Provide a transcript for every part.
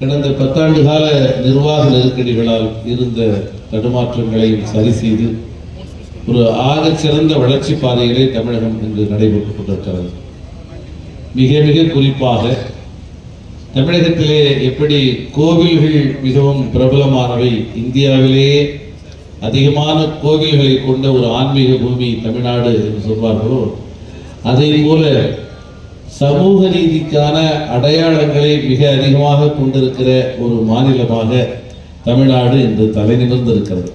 கடந்த பத்தாண்டு கால நிர்வாக நெருக்கடிகளால் இருந்த தடுமாற்றங்களையும் சரி செய்து ஒரு ஆகச்சிறந்த வளர்ச்சி பாதையிலே தமிழகம் இன்று நடைபெற்றுக் கொண்டிருக்கிறது. மிக மிக குறிப்பாக தமிழகத்திலே எப்படி கோவில்கள் மிகவும் பிரபலமானவை இந்தியாவிலேயே அதிகமான கோவில்களை கொண்ட ஒரு ஆன்மீக பூமி தமிழ்நாடு என்று சொல்வார்களோ அதே போல சமூக நீதிக்கான அடையாளங்களை மிக அதிகமாக கொண்டிருக்கிற ஒரு மாநிலமாக தமிழ்நாடு இன்று தலைநிமிர்ந்திருக்கிறது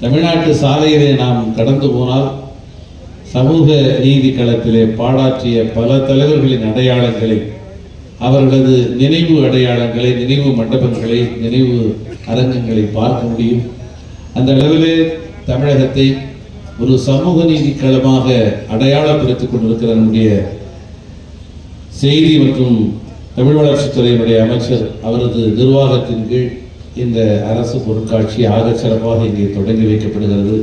தமிழ்நாட்டு சாலையிலே நாம் கடந்து போனால் சமூக நீதி களத்திலே பாடாற்றிய பல தலைவர்களின் அடையாளங்களை அவர்களது நினைவு அடையாளங்களை நினைவு மண்டபங்களை நினைவு அரங்கங்களை பார்க்க முடியும். அந்த அளவிலே தமிழகத்தை ஒரு சமூக நீதி களமாக அடையாளப்படுத்திக் கொண்டிருக்கிற நம்முடைய செய்தி மற்றும் தமிழ் வளர்ச்சித்துறையினுடைய அமைச்சர் அவரது நிர்வாகத்தின் கீழ் இந்த அரசு பொருட்காட்சி ஆக சிறப்பாக இங்கே தொடங்கி வைக்கப்படுகிறது.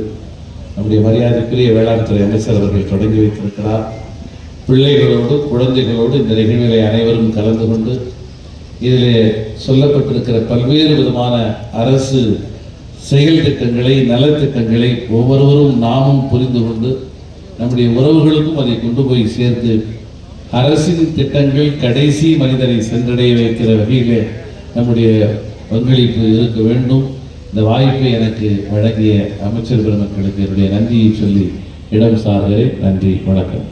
நம்முடைய மரியாதைக்குரிய வேளாண் துறை அமைச்சர் அவர்கள் தொடங்கி வைத்திருக்கிறார். பிள்ளைகளோடு குழந்தைகளோடு இந்த நிகழ்விலே அனைவரும் கலந்து கொண்டு இதிலே சொல்லப்பட்டிருக்கிற பல்வேறு விதமான அரசு செயல் திட்டங்களை நலத்திட்டங்களை ஒவ்வொருவரும் நாமும் புரிந்து கொண்டு நம்முடைய உறவுகளுக்கும் அதை கொண்டு போய் சேர்த்து அரசின் திட்டங்கள் கடைசி மனிதரை சென்றடைய வைக்கிற வகையிலே நம்முடைய பங்களிப்பு இருக்க வேண்டும். இந்த வாய்ப்பை எனக்கு வழங்கிய அமைச்சர் பெருமக்களுக்கு என்னுடைய நன்றியை சொல்லி இடம் சார்கிறேன். நன்றி வணக்கம்.